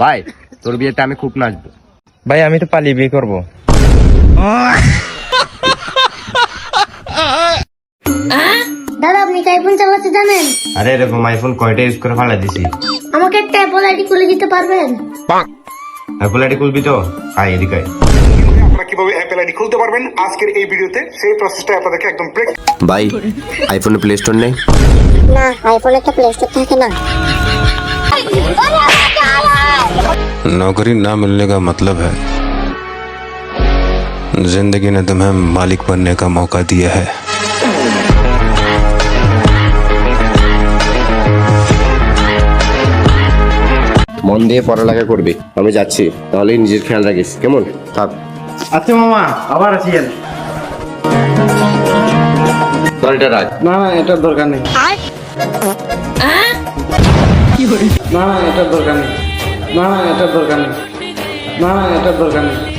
ভাই তোর বিয়েতে আমি খুব নাচবো। ভাই আমি তো পালিয়ে বিয়ে করব। দাদা আপনি কি আইফোন চালাতে জানেন? আরে এরকম আইফোন কয়টা ইউজ করে ফালা দিছি? আমাকে একটা অ্যাপল আইডি খুলে দিতে পারবেন? অ্যাপল আইডি খুলবি তো আয় এদিকে আয়। আপনারা কিভাবে অ্যাপেল আইডি খুলতে পারবেন আজকের এই ভিডিওতে সেই প্রসেসটা আপনাদেরকে একদম ব্রেক ভাই আইফোনে প্লে স্টোর নেই না আইফোন একটা প্লে স্টোর থাকে না नौकरी ना मिलने का मतलब है जिंदगी ने तुम्हें मालिक बनने का मौका दिया है মন দিয়ে পড়ালেখা করবি। আমি যাচ্ছি তাহলে নিজের খেয়াল রাখিস। কেমন? থাক। আচ্ছা মামা আবার আসিয়েন এটা রাখ। না না এটার দরকার নেই। না না এটার দরকার নেই। না না এটার দরকার নেই। না না এটার দরকার নেই।